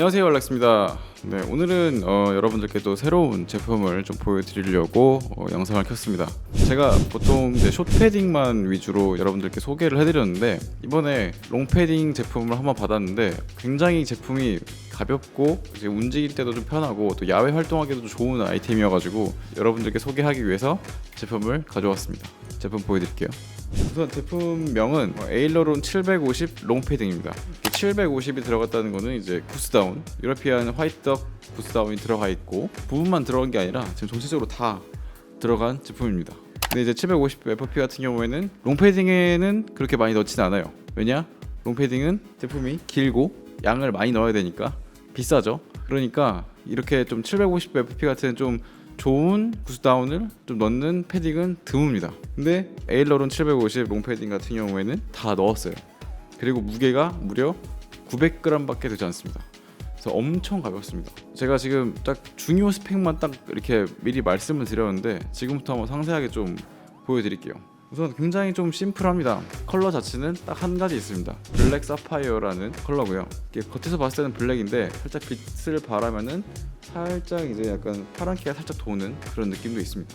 안녕하세요 알렉스입니다. 네 오늘은 어, 여러분들께 또 새로운 제품을 좀 보여드리려고 어, 영상을 켰습니다. 제가 보통 이제 숏 패딩만 위주로 여러분들께 소개를 해드렸는데 이번에 롱 패딩 제품을 한번 받았는데 굉장히 제품이 가볍고 이제 움직일 때도 좀 편하고 또 야외 활동하기도 좋은 아이템이어가지고 여러분들께 소개하기 위해서 제품을 가져왔습니다. 제품 보여드릴게요. 우선 제품명은 어, 에일러론 750 롱패딩입니다. 750이 들어갔다는 거는 이제 구스다운, 유러피안 화이트덕 구스다운이 들어가 있고 부분만 들어간 게 아니라 지금 전체적으로 다 들어간 제품입니다. 근데 이제 750 FP 같은 경우에는 롱패딩에는 그렇게 많이 넣진 않아요. 왜냐? 롱패딩은 제품이 길고 양을 많이 넣어야 되니까 비싸죠. 그러니까 이렇게 좀 750 FP 같은 좀 좋은 구스다운을 좀 넣는 패딩은 드뭅니다. 근데 에일러론 750 롱패딩 같은 경우에는 다 넣었어요. 그리고 무게가 무려 900g밖에 되지 않습니다. 그래서 엄청 가볍습니다. 제가 지금 딱 중요 스펙만 딱 이렇게 미리 말씀을 드렸는데 지금부터 한번 상세하게 좀 보여드릴게요. 우선 굉장히 좀 심플합니다. 컬러 자체는 딱 한 가지 있습니다. 블랙 사파이어라는 컬러고요. 이게 겉에서 봤을 때는 블랙인데 살짝 빛을 바라면은 살짝 이제 약간 파란기가 살짝 도는 그런 느낌도 있습니다.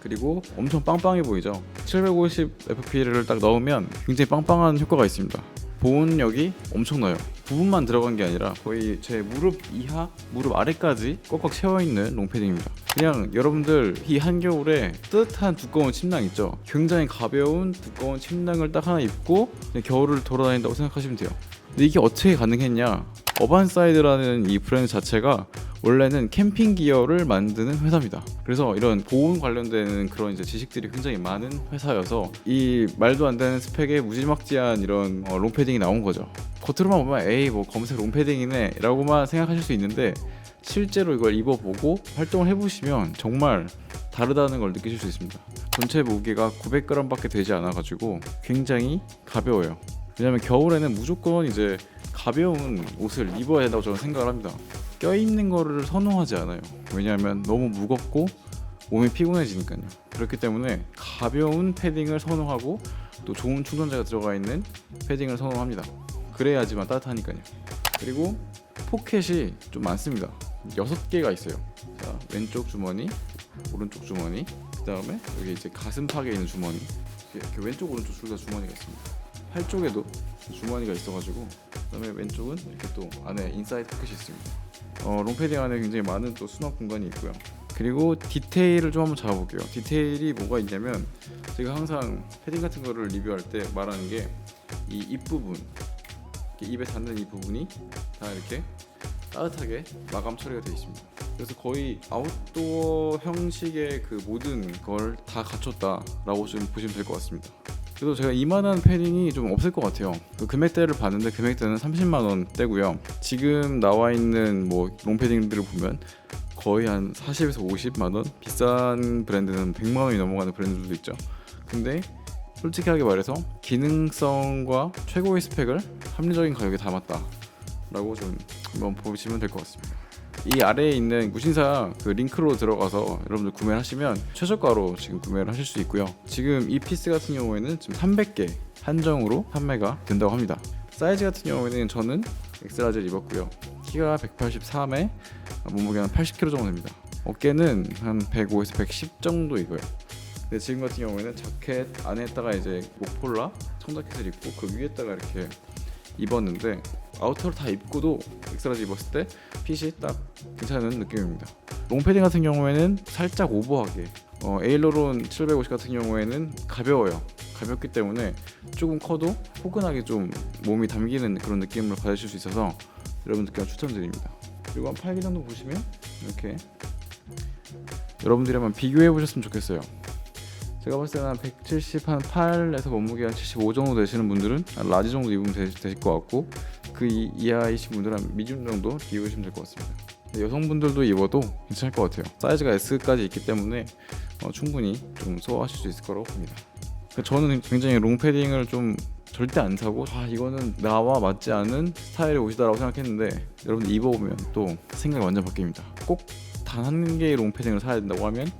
그리고 엄청 빵빵해 보이죠. 750 FP를 딱 넣으면 굉장히 빵빵한 효과가 있습니다. 보온력이 엄청나요. 부분만 들어간 게 아니라 거의 제 무릎 이하, 무릎 아래까지 꽉꽉 채워 있는 롱패딩입니다. 그냥 여러분들 이 한겨울에 뜨뜻한 두꺼운 침낭 있죠. 굉장히 가벼운 두꺼운 침낭을 딱 하나 입고 겨울을 돌아다닌다고 생각하시면 돼요. 근데 이게 어떻게 가능했냐? 어반사이드라는 이 브랜드 자체가 원래는 캠핑 기어를 만드는 회사입니다. 그래서 이런 보온 관련되는 그런 이제 지식들이 굉장히 많은 회사여서 이 말도 안 되는 스펙에 무지막지한 이런 어, 롱패딩이 나온 거죠. 겉으로만 보면 에이 뭐 검색 롱패딩이네라고만 생각하실 수 있는데 실제로 이걸 입어보고 활동을 해보시면 정말 다르다는 걸 느끼실 수 있습니다. 전체 무게가 900g밖에 되지 않아가지고 굉장히 가벼워요. 왜냐면 겨울에는 무조건 이제 가벼운 옷을 입어야 된다고 저는 생각을 합니다. 껴있는 거를 선호하지 않아요. 왜냐하면 너무 무겁고 몸이 피곤해지니까요. 그렇기 때문에 가벼운 패딩을 선호하고 또 좋은 충전재가 들어가 있는 패딩을 선호합니다. 그래야지만 따뜻하니까요. 그리고 포켓이 좀 많습니다. 여섯 개가 있어요. 자, 왼쪽 주머니, 오른쪽 주머니, 그 다음에 여기 이제 가슴팍에 있는 주머니. 이렇게 왼쪽 오른쪽 둘 다 주머니가 있습니다. 팔 쪽에도 주머니가 있어가지고 그다음에 왼쪽은 이렇게 또 안에 인사이드 포켓이 있습니다. 어, 롱패딩 안에 굉장히 많은 또 수납 공간이 있고요. 그리고 디테일을 좀 한번 잡아볼게요. 디테일이 뭐가 있냐면 제가 항상 패딩 같은 거를 리뷰할 때 말하는 게 이 입부분 입에 닿는 이 부분이 다 이렇게 따뜻하게 마감 처리가 되어 있습니다. 그래서 거의 아웃도어 형식의 그 모든 걸 다 갖췄다라고 좀 보시면 될 것 같습니다. 그래서 제가 이만한 패딩이 좀 없을 것 같아요. 그 금액대를 봤는데 금액대는 30만 원대고요. 지금 나와 있는 뭐 롱패딩들을 보면 거의 한 40에서 50만 원. 비싼 브랜드는 100만 원이 넘어가는 브랜드들도 있죠. 근데 솔직하게 말해서 기능성과 최고의 스펙을 합리적인 가격에 담았다라고 좀 한번 보시면 될 것 같습니다. 이 아래에 있는 무신사 그 링크로 들어가서 여러분들 구매하시면 최저가로 지금 구매를 하실 수 있고요. 지금 이 피스 같은 경우에는 지금 300개 한정으로 판매가 된다고 합니다. 사이즈 같은 경우에는 저는 엑스라지를 입었고요. 키가 183에 몸무게는 80kg 정도 됩니다. 어깨는 한 105에서 110 정도 입어요. 근데 지금 같은 경우에는 자켓 안에다가 이제 목폴라 청자켓을 입고 그 위에다가 이렇게 입었는데 아우터를 다 입고도 엑스라지 입었을 때 핏이 딱 괜찮은 느낌입니다. 롱패딩 같은 경우에는 살짝 오버하게 어, 에일러론 750 같은 경우에는 가벼워요. 가볍기 때문에 조금 커도 포근하게 좀 몸이 담기는 그런 느낌을 받으실 수 있어서 여러분들께 추천드립니다. 그리고 한 팔기 정도 보시면 이렇게 여러분들이 한번 비교해 보셨으면 좋겠어요. 제가 봤을 때는 한 170, 한 8에서 몸무게 한 75 정도 되시는 분들은 한 라지 정도 입으면 되, 되실 것 같고 그 이- 이하이신 분들은 한 미디움 정도 입으시면 될 것 같습니다. 여성분들도 입어도 괜찮을 것 같아요. 사이즈가 S까지 있기 때문에 어, 충분히 좀 소화하실 수 있을 거라고 봅니다. 그러니까 저는 굉장히 롱 패딩을 좀 절대 안 사고 아 이거는 나와 맞지 않은 스타일의 옷이다라고 생각했는데 여러분들 입어보면 또 생각이 완전 바뀝니다. 꼭 단 한 개의 롱 패딩을 사야 된다고 하면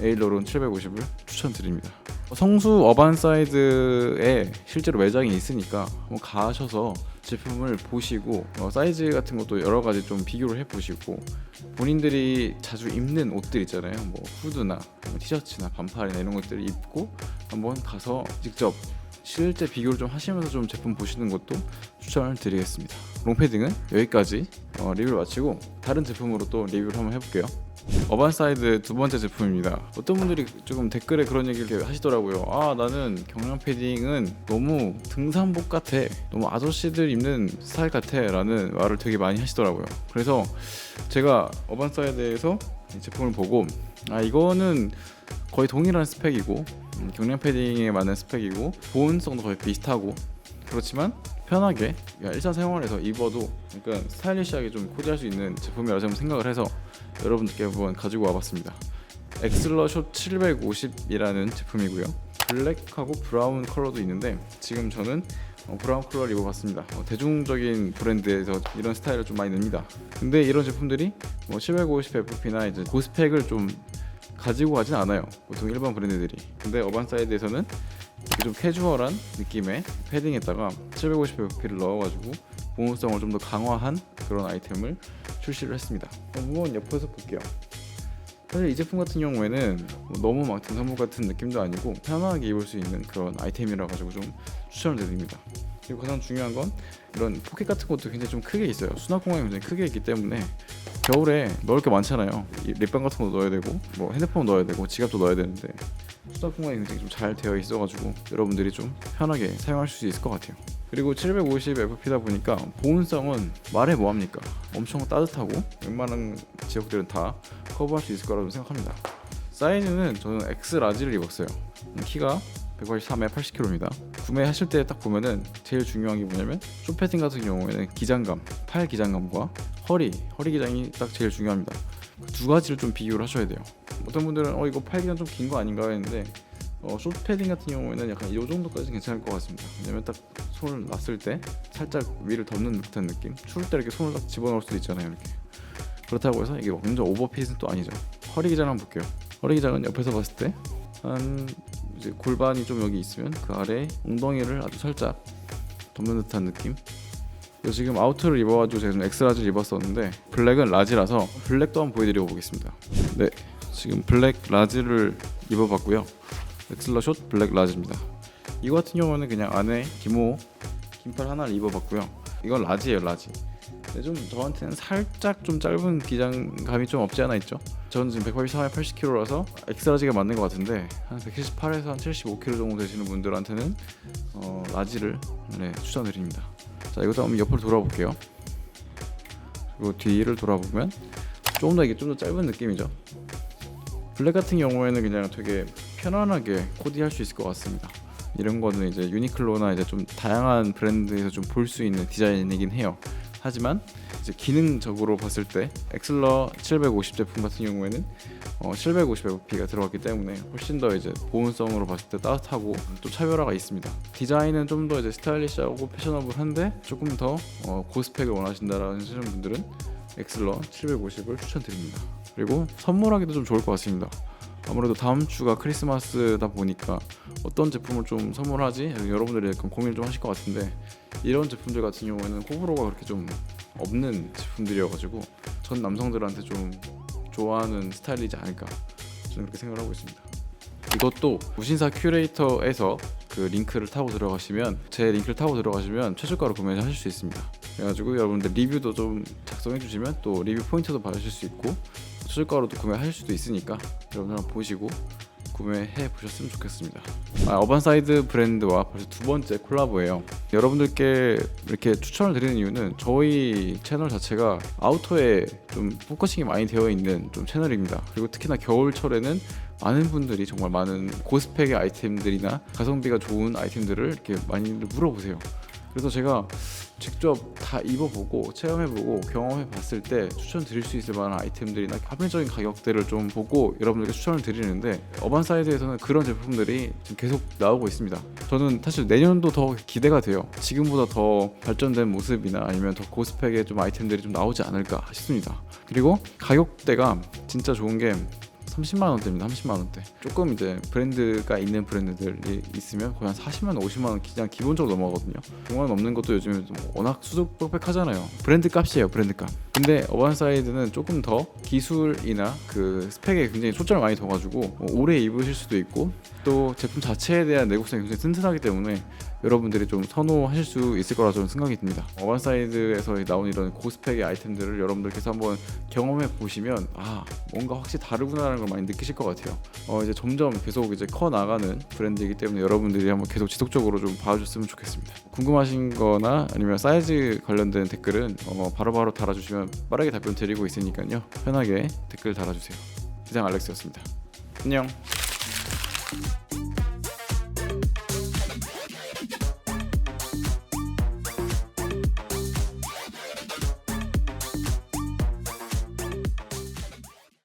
에일러론 750을 추천드립니다. 성수 어반 사이드에 실제로 매장이 있으니까 한번 가셔서 제품을 보시고 어, 사이즈 같은 것도 여러 가지 좀 비교를 해 보시고 본인들이 자주 입는 옷들 있잖아요. 뭐 후드나 뭐 티셔츠나 반팔이나 이런 것들을 입고 한번 가서 직접 실제 비교를 좀 하시면서 좀 제품 보시는 것도 추천을 드리겠습니다. 롱패딩은 여기까지 어, 리뷰를 마치고 다른 제품으로 또 리뷰를 한번 해볼게요. 어반사이드 두 번째 제품입니다. 어떤 분들이 조금 댓글에 그런 얘기를 하시더라고요. 아 나는 경량 패딩은 너무 등산복 같아, 너무 아저씨들 입는 스타일 같아라는 말을 되게 많이 하시더라고요. 그래서 제가 어반사이드에서 이 제품을 보고 아 이거는 거의 동일한 스펙이고 음, 경량 패딩에 맞는 스펙이고 보온성도 거의 비슷하고 그렇지만 편하게 그냥 일상 생활에서 입어도 약간 스타일리시하게 좀 코디할 수 있는 제품이라 좀 생각을 해서 여러분들께 한번 가지고 와봤습니다. 엑슬러 숏 750이라는 제품이고요. 블랙하고 브라운 컬러도 있는데 지금 저는 어, 브라운 컬러를 입어봤습니다. 어, 대중적인 브랜드에서 이런 스타일을 좀 많이 냅니다. 근데 이런 제품들이 뭐 750 FP나 이제 고스펙을 좀 가지고 가진 않아요. 보통 일반 브랜드들이. 근데 어반사이드에서는 좀 캐주얼한 느낌의 패딩에다가 750 FP를 넣어가지고 보온성을 좀 더 강화한 그런 아이템을 출시를 했습니다. 한번 옆에서 볼게요. 사실 이 제품 같은 경우에는 뭐 너무 막 등산복 같은 느낌도 아니고 편하게 입을 수 있는 그런 아이템이라 가지고 좀 추천을 드립니다. 그리고 가장 중요한 건 이런 포켓 같은 것도 굉장히 좀 크게 있어요. 수납 공간이 굉장히 크게 있기 때문에 겨울에 넣을 게 많잖아요. 이 립밤 같은 것도 넣어야 되고 뭐 핸드폰 넣어야 되고 지갑도 넣어야 되는데 수납 공간이 굉장히 좀 잘 되어 있어가지고 여러분들이 좀 편하게 사용하실 수 있을 것 같아요. 그리고 750 FP다 보니까 보온성은 말해 뭐합니까? 엄청 따뜻하고 웬만한 지역들은 다 커버할 수 있을 거라고 생각합니다. 사이즈는 저는 X 라지를 입었어요. 키가 183에 80kg입니다. 구매하실 때 딱 보면은 제일 중요한 게 뭐냐면 쇼패딩 같은 경우에는 기장감, 팔 기장감과 허리, 허리 기장이 딱 제일 중요합니다. 그두 가지를 좀 비교를 하셔야 돼요. 어떤 분들은 어 이거 팔 기장 좀 긴 거 아닌가 했는데 어, 숏패딩 같은 경우에는 약간 이 정도까지는 괜찮을 것 같습니다. 왜냐면 딱 손을 놨을 때 살짝 위를 덮는 듯한 느낌. 추울 때 이렇게 손을 딱 집어넣을 수도 있잖아요. 이렇게. 그렇다고 해서 이게 완전 오버핏은 또 아니죠. 허리 기장 한번 볼게요. 허리 기장은 옆에서 봤을 때한 이제 골반이 좀 여기 있으면 그 아래 엉덩이를 아주 살짝 덮는 듯한 느낌. 그래서 지금 아우터를 입어가지고 제가 좀 엑스 라지를 입었었는데 블랙은 라지라서 블랙도 한번 보여드리고 보겠습니다. 네, 지금 블랙 라지를 입어봤고요. 엑슬러 숏 블랙 라지입니다. 이거 같은 경우는 그냥 안에 기모 긴팔 하나를 입어봤고요. 이건 라지예요, 라지. 근데 좀 저한테는 살짝 좀 짧은 기장감이 좀 없지 않아 있죠. 저는 지금 183에 80kg라서 엑스라지가 맞는 것 같은데 한 178에서 한 75kg 정도 되시는 분들한테는 어, 라지를 네, 추천드립니다. 자, 이것도 한번 옆으로 돌아볼게요. 그리고 뒤를 돌아보면 조금 더 이게 좀 더 짧은 느낌이죠. 블랙 같은 경우에는 그냥 되게 편안하게 코디할 수 있을 것 같습니다. 이런 거는 이제 유니클로나 이제 좀 다양한 브랜드에서 좀 볼 수 있는 디자인이긴 해요. 하지만 이제 기능적으로 봤을 때 엑슬러 750 제품 같은 경우에는 어, 750 FP가 들어갔기 때문에 훨씬 더 이제 보온성으로 봤을 때 따뜻하고 또 차별화가 있습니다. 디자인은 좀 더 이제 스타일리시하고 패셔너블한데 조금 더 어, 고스펙을 원하신다라는 분들은 엑슬러 750을 추천드립니다. 그리고 선물하기도 좀 좋을 것 같습니다. 아무래도 다음 주가 크리스마스다 보니까 어떤 제품을 좀 선물하지 여러분들이 약간 고민을 좀 하실 것 같은데 이런 제품들 같은 경우에는 호불호가 그렇게 좀 없는 제품들이어가지고 전 남성들한테 좀 좋아하는 스타일이지 않을까 저는 그렇게 생각을 하고 있습니다. 이것도 무신사 큐레이터에서 그 링크를 타고 들어가시면 제 링크를 타고 들어가시면 최저가로 구매를 하실 수 있습니다. 그래가지고 여러분들 리뷰도 좀 작성해 주시면 또 리뷰 포인트도 받으실 수 있고 최저가로도 구매하실 수도 있으니까 여러분들 한번 보시고 구매해 보셨으면 좋겠습니다. 아, 어반사이드 브랜드와 벌써 두 번째 콜라보예요. 여러분들께 이렇게 추천을 드리는 이유는 저희 채널 자체가 아우터에 좀 포커싱이 많이 되어 있는 좀 채널입니다. 그리고 특히나 겨울철에는 많은 분들이 정말 많은 고스펙의 아이템들이나 가성비가 좋은 아이템들을 이렇게 많이 물어보세요. 그래서 제가 직접 다 입어보고 체험해보고 경험해봤을 때 추천드릴 수 있을 만한 아이템들이나 합리적인 가격대를 좀 보고 여러분들께 추천을 드리는데 어반 사이드에서는 그런 제품들이 지금 계속 나오고 있습니다. 저는 사실 내년도 더 기대가 돼요. 지금보다 더 발전된 모습이나 아니면 더 고스펙의 좀 아이템들이 좀 나오지 않을까 싶습니다. 그리고 가격대가 진짜 좋은 게 30만 원대입니다. 30만 원대. 조금 이제 브랜드가 있는 브랜드들이 있으면 거의 한 40만 원, 50만 원 그냥 기본적으로 넘어가거든요. 100만 원 넘는 것도 요즘에 좀 워낙 수두룩백하잖아요. 브랜드 값이에요, 브랜드 값. 근데 어반사이드는 조금 더 기술이나 그 스펙에 굉장히 초점을 많이 둬가지고 뭐 오래 입으실 수도 있고 또 제품 자체에 대한 내구성이 굉장히 튼튼하기 때문에 여러분들이 좀 선호하실 수 있을 거라 저는 생각이 듭니다. 어반사이드에서 나온 이런 고스펙의 아이템들을 여러분들께서 한번 경험해 보시면 아 뭔가 확실히 다르구나라는 걸 많이 느끼실 것 같아요. 어 이제 점점 계속 이제 커 나가는 브랜드이기 때문에 여러분들이 한번 계속 지속적으로 좀 봐주셨으면 좋겠습니다. 궁금하신 거나 아니면 사이즈 관련된 댓글은 어, 바로바로 달아주시면 빠르게 답변 드리고 있으니까요. 편하게 댓글 달아주세요. 기장 알렉스였습니다. 안녕.